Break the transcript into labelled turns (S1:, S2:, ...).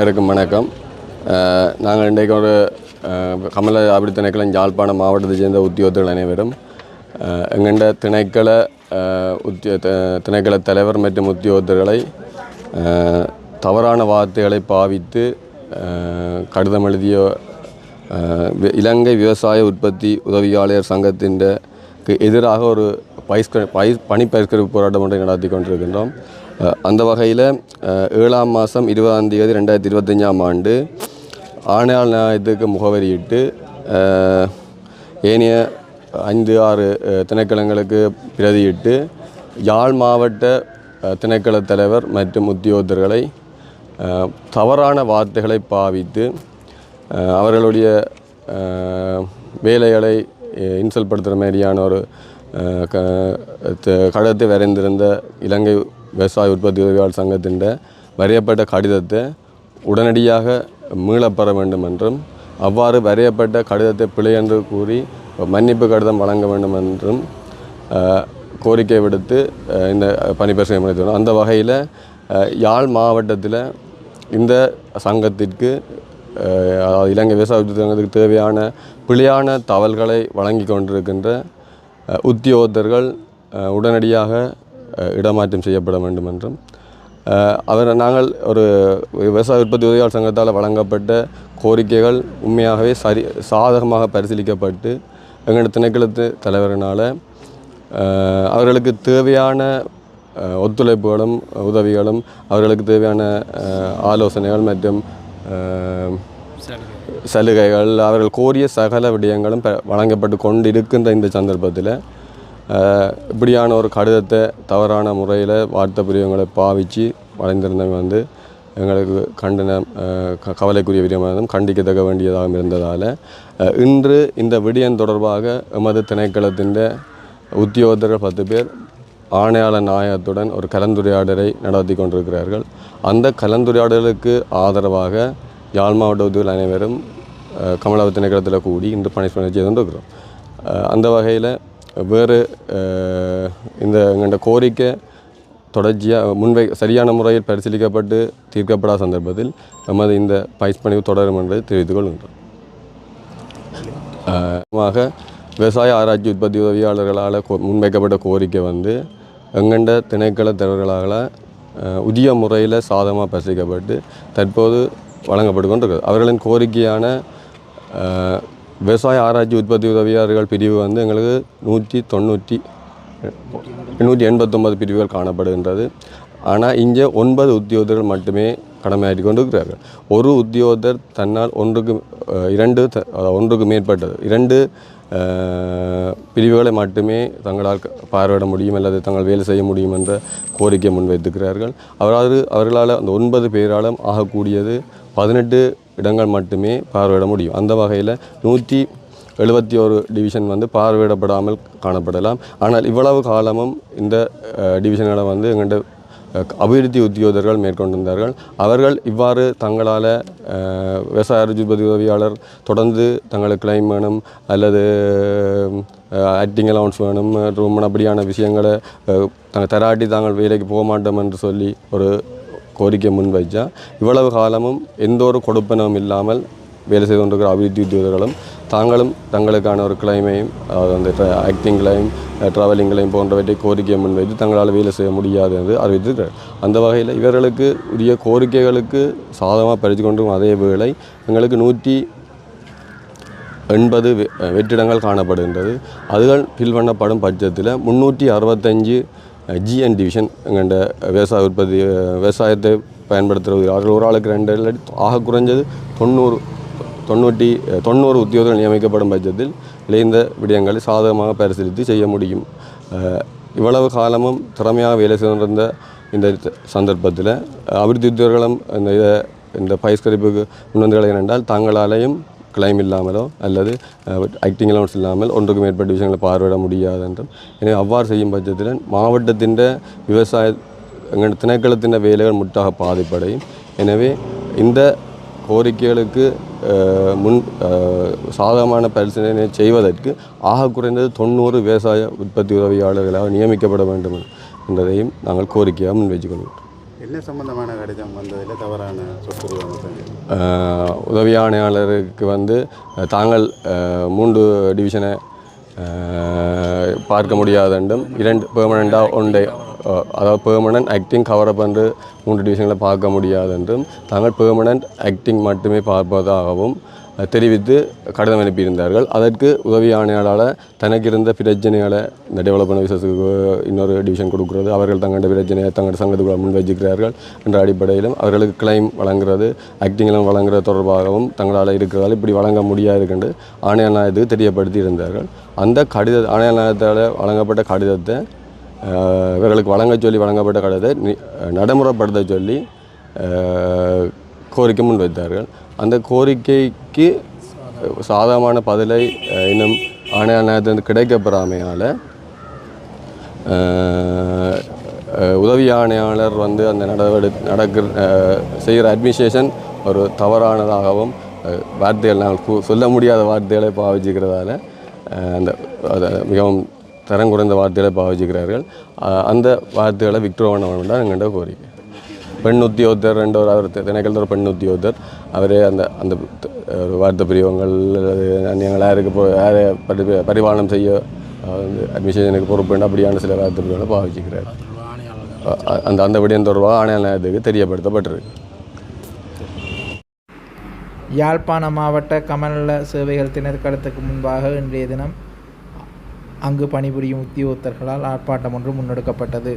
S1: இருக்கும் வணக்கம். நாங்கள் இன்றைக்கு ஒரு கமல அபிடி திணைக்களம் யாழ்ப்பாணம் மாவட்டத்தை சேர்ந்த உத்தியோகத்தர்கள் அனைவரும் எங்கண்ட திணைக்கள உத்திய திணைக்கள தலைவர் மற்றும் உத்தியோகத்தர்களை தவறான வார்த்தைகளை பாவித்து கடிதம் எழுதிய இலங்கை விவசாய உற்பத்தி உதவியாளர் சங்கத்தின் எதிராக ஒரு பயிஸ்க பயிர் பணி பயிர்கரிப்பு போராட்டம் ஒன்றை நடத்தி கொண்டிருக்கின்றோம். அந்த வகையில் ஏழாம் மாதம் இருபதாம் தேதி ரெண்டாயிரத்தி இருபத்தஞ்சாம் ஆண்டு ஆணையாளர் நியாயத்துக்கு முகவரியிட்டு ஏனைய ஐந்து ஆறு திணைக்களங்களுக்கு பிரதியிட்டு யாழ் மாவட்ட திணைக்கள தலைவர் மற்றும் உத்தியோகத்தர்களை தவறான வார்த்தைகளை பாவித்து அவர்களுடைய வேலைகளை இன்சல்படுத்துகிற இன்சல்ட் படுத்துகிற மாதிரியான ஒரு க கழகத்தை விரைந்திருந்த வரைந்திருந்த இலங்கை விவசாய உற்பத்தி உதவியாளர் சங்கத்தின் வரையப்பட்ட கடிதத்தை உடனடியாக மீளப்பெற வேண்டும் என்றும் அவ்வாறு வரையப்பட்ட கடிதத்தை பிழை என்று கூறி மன்னிப்பு கடிதம் வழங்க வேண்டும் என்றும் கோரிக்கை விடுத்து இந்த பணி பரிசீலனை அந்த வகையில் யாழ் மாவட்டத்தில் இந்த சங்கத்திற்கு இலங்கை விவசாய உற்பத்தி சங்கத்துக்கு தேவையான பிழையான தவல்களை வழங்கி கொண்டிருக்கின்ற உத்தியோகத்தர்கள் உடனடியாக இடமாற்றம் செய்யப்பட வேண்டும் என்றும் அவர் நாங்கள் ஒரு விவசாய உற்பத்தி உதவியாளர் சங்கத்தால் வழங்கப்பட்ட கோரிக்கைகள் உண்மையாகவே சரி சாதகமாக பரிசீலிக்கப்பட்டு எங்கள் திணைக்களத்து தலைவரினால் அவர்களுக்கு தேவையான ஒத்துழைப்புகளும் உதவிகளும் அவர்களுக்கு தேவையான ஆலோசனைகள் மற்றும் சலுகைகள். அவர்கள் கோரிய சகல விடயங்களும் வழங்கப்பட்டு கொண்டு இருக்கின்ற இந்த சந்தர்ப்பத்தில் இப்படியான ஒரு கடிதத்தை தவறான முறையில் வார்த்தை பிரிவுகளை பாவித்து வளைந்திருந்தவங்க வந்து எங்களுக்கு கண்டனம் க- கவலைக்குரிய விடயமானதும் கண்டிக்கத்தக்க வேண்டியதாகவும் இருந்ததால் இன்று இந்த விடயம் தொடர்பாக எமது திணைக்களத்தின் உத்தியோகத்தர்கள் பத்து பேர் ஆணையாளர் நாயகத்துடன் ஒரு கலந்துரையாடலை நடத்தி கொண்டிருக்கிறார்கள். அந்த கலந்துரையாடலுக்கு ஆதரவாக யாழ் மாவட்ட உதவிகள் அனைவரும் அஹ், திணைக்களத்தில் கூடி இன்று பணிஷ்மெண்ட் செய்து கொண்டிருக்கிறோம் அந்த வகையில் வேறு இந்த எங்கள்ட கோரிக்கை தொடர்ச்சியாக முன்வை சரியான முறையில் பரிசீலிக்கப்பட்டு தீர்க்கப்படாத சந்தர்ப்பத்தில் நமது இந்த பயிர்ப்பணிவு தொடரும் என்று தெரிவித்துக் கொள்கின்றோம். விவசாய ஆராய்ச்சி உற்பத்தி உதவியாளர்களால் முன்வைக்கப்பட்ட கோரிக்கை வந்து எங்கண்ட திணைக்கள தலைவர்களால் உதிய உரிய முறையில் சாதமாக பரிசீலிக்கப்பட்டு தற்போது வழங்கப்பட்டு கொண்டிருக்கிறது. அவர்களின் கோரிக்கையான விவசாய ஆராய்ச்சி உற்பத்தி உதவியாளர்கள் பிரிவு வந்து எங்களுக்கு நூற்றி தொண்ணூற்றி எண்ணூற்றி எண்பத்தொம்பது பிரிவுகள் காணப்படுகின்றது. ஆனால் இங்கே ஒன்பது உத்தியோகர்கள் மட்டுமே கடமையாற்றி கொண்டிருக்கிறார்கள். ஒரு உத்தியோகர் தன்னால் ஒன்றுக்கு இரண்டு த- ஒன்றுக்கு மேற்பட்டது. இரண்டு பிரிவுகளை மட்டுமே தங்களால் பார்வையிட முடியும் அல்லது தங்கள் வேலை செய்ய முடியும் என்ற கோரிக்கை முன்வைத்திருக்கிறார்கள். அவரால் அவர்களால் அந்த ஒன்பது பேராலும் ஆகக்கூடியது பதினெட்டு இடங்கள் மட்டுமே பார்வையிட முடியும். அந்த வகையில் நூற்றி எழுபத்தி ஒரு டிவிஷன் வந்து பார்வையிடப்படாமல் காணப்படலாம். ஆனால் இவ்வளவு காலமும் இந்த டிவிஷன்களை வந்து எங்கள்கிட்ட அபிவிருத்தி உத்தியோகர்கள் மேற்கொண்டிருந்தார்கள். அவர்கள் இவ்வாறு தங்களால் விவசாய அரிஜுபதி உதவியாளர் தொடர்ந்து தங்களுக்கு கிளைம் வேணும் அல்லது ஆக்டிங் அலவுன்ஸ் வேணும் ரூம் அப்படியான விஷயங்களை அஹ், தராட்டி தாங்கள் வேலைக்கு போக மாட்டோம் என்று சொல்லி ஒரு கோரிக்கை முன்வைச்சா இவ்வளவு காலமும் எந்த ஒரு கொடுப்பனவும் இல்லாமல் வேலை செய்து கொண்டிருக்கிற அபிவிருத்தி உத்தியோகர்களும் தாங்களும் தங்களுக்கான ஒரு கிளைமையும் அதாவது அந்த ஆக்டிங் கிளைம் ட்ராவலிங் கிளைம் போன்றவற்றை கோரிக்கை முன்வைத்து தங்களால் வேலை செய்ய முடியாது என்று அறிவித்திருக்கிறார். அந்த வகையில் இவர்களுக்கு உரிய கோரிக்கைகளுக்கு சாதகமாக பறித்து கொண்டும் அதே வேளை எங்களுக்கு நூற்றி எண்பது வெற்றிடங்கள் காணப்படுகின்றது. அதுகள் ஃபில் பண்ணப்படும் பட்சத்தில் முந்நூற்றி அறுபத்தஞ்சு ஜிஎன் டிவிஷன் எங்கள்கிட்ட விவசாய உற்பத்தி விவசாயத்தை பயன்படுத்துகிறது அவர்கள் ஒரு ஆளுக்கு ரெண்டு ஆக குறைஞ்சது தொண்ணூறு தொண்ணூற்றி தொண்ணூறு உத்தியோகங்கள் நியமிக்கப்படும் பட்சத்தில் இந்த விடயங்களை சாதகமாக பரிசீலித்து செய்ய முடியும். இவ்வளவு காலமும் திறமையாக வேலை செய்திருந்த இந்த சந்தர்ப்பத்தில் அபிவிருத்தி உத்தியோகர்களும் இந்த இதை இந்த பயஸ்கரிப்புக்கு முன்வந்துகளை என்றால் தங்களாலேயும் கிளைம் இல்லாமலோ அல்லது ஆக்டிங் அலவுன்ஸ் இல்லாமல் ஒன்றுக்கு மேற்பட்ட விஷயங்களை பார்வையிட முடியாது என்றும். எனவே அவ்வாறு செய்யும் பட்சத்தில் மாவட்டத்தின் விவசாய எங்கள் திணைக்களத்தின் வேலைகள் முட்டாக பாதிப்படையும். எனவே இந்த கோரிக்கைகளுக்கு முன் சாதகமான பரிசீலனை செய்வதற்கு ஆக குறைந்தது தொண்ணூறு விவசாய உற்பத்தி உதவியாளர்களாக நியமிக்கப்பட வேண்டும் என்பதையும் நாங்கள் கோரிக்கையாக முன்வைத்துக்கொள்கிறோம்
S2: என்ன சம்பந்தமான கடிதம் வந்ததில் தவறான சொத்துரிமை
S1: உதவி ஆணையாளருக்கு வந்து தாங்கள் மூன்று டிவிஷனை பார்க்க முடியாதண்டும் என்றும் இரண்டு பெர்மனண்ட்டாக ஒன்றை அதாவது பெர்மனன்ட் ஆக்டிங் கவரப் என்று மூன்று டிவிஷன்களை பார்க்க முடியாதென்றும் தாங்கள் பெர்மனன்ட் ஆக்டிங் மட்டுமே பார்ப்பதாகவும் தெரிவித்து கடிதம் அனுப்பியிருந்தார்கள். அதற்கு உதவி ஆணையாளர் தனக்கு இருந்த பிரச்சனையால் இந்த டெவலப்மெண்ட் விசேஷத்துக்கு இன்னொரு டிவிஷன் கொடுக்குறது. அவர்கள் தங்களோட பிரச்சனையை தங்களோட சங்கத்துக்குள்ள முன் வச்சுக்கிறார்கள் என்ற அடிப்படையிலும் அவர்களுக்கு கிளைம் வழங்குறது ஆக்டிங்லாம் வழங்குறது தொடர்பாகவும் தங்களால் இருக்கிறதால் இப்படி வழங்க முடியாது என்று ஆணையாளர் நாயத்துக்கு தெரியப்படுத்தி இருந்தார்கள் அந்த கடித ஆணையாளர் நாயத்தால் வழங்கப்பட்ட கடிதத்தை இவர்களுக்கு வழங்க சொல்லி வழங்கப்பட்ட கடிதத்தை நடைமுறைப்படுத்த சொல்லி கோரிக்கை கோரிக்கை முன்வைத்தார்கள் அந்த கோரிக்கைக்கு சாதகமான பதிலை இன்னும் ஆணையாளர் நாயத்திலிருந்து கிடைக்கப்பெறாமையால் உதவி ஆணையாளர் வந்து அந்த நடவடி நடக்கிற செய்கிற அட்மினிஸ்ட்ரேஷன் ஒரு தவறானதாகவும் வார்த்தைகள் நாங்கள் சொல்ல முடியாத வார்த்தைகளை பாவிச்சுக்கிறதால அந்த அதை மிகவும் தரம் குறைந்த வார்த்தைகளை பாவிச்சுக்கிறார்கள். அந்த வார்த்தைகளை விக்டோவன் அவன் தான் எங்கள்கிட்ட கோரிக்கை. பெண் உத்தியோகத்தர் ரெண்டு ஒரு அவர் திணைக்களத்தில் பெண் உத்தியோகத்தர். அவர் அந்த அந்த வார்த்தை பிரிவங்கள் ஞங்கள் யாருக்கு போ யாரை பரி பரிபாலனம் செய்ய வந்து அட்மினிஸ்ட்ரேஷனுக்கு பொறுப்பு அப்படியான சில வார்த்தை பிரிவுகளை பாவிச்சுக்கிறார். அந்த அந்த விடயம் தொடர்பாக ஆணையாளத்துக்கு தெரியப்படுத்தப்பட்டிருக்கு
S3: யாழ்ப்பாண மாவட்ட கமநல சேவைகள் திணைக்களத்துக்கு முன்பாக இன்றைய தினம் அங்கு பணிபுரியும் உத்தியோகத்தர்களால் ஆர்ப்பாட்டம் ஒன்று முன்னெடுக்கப்பட்டது.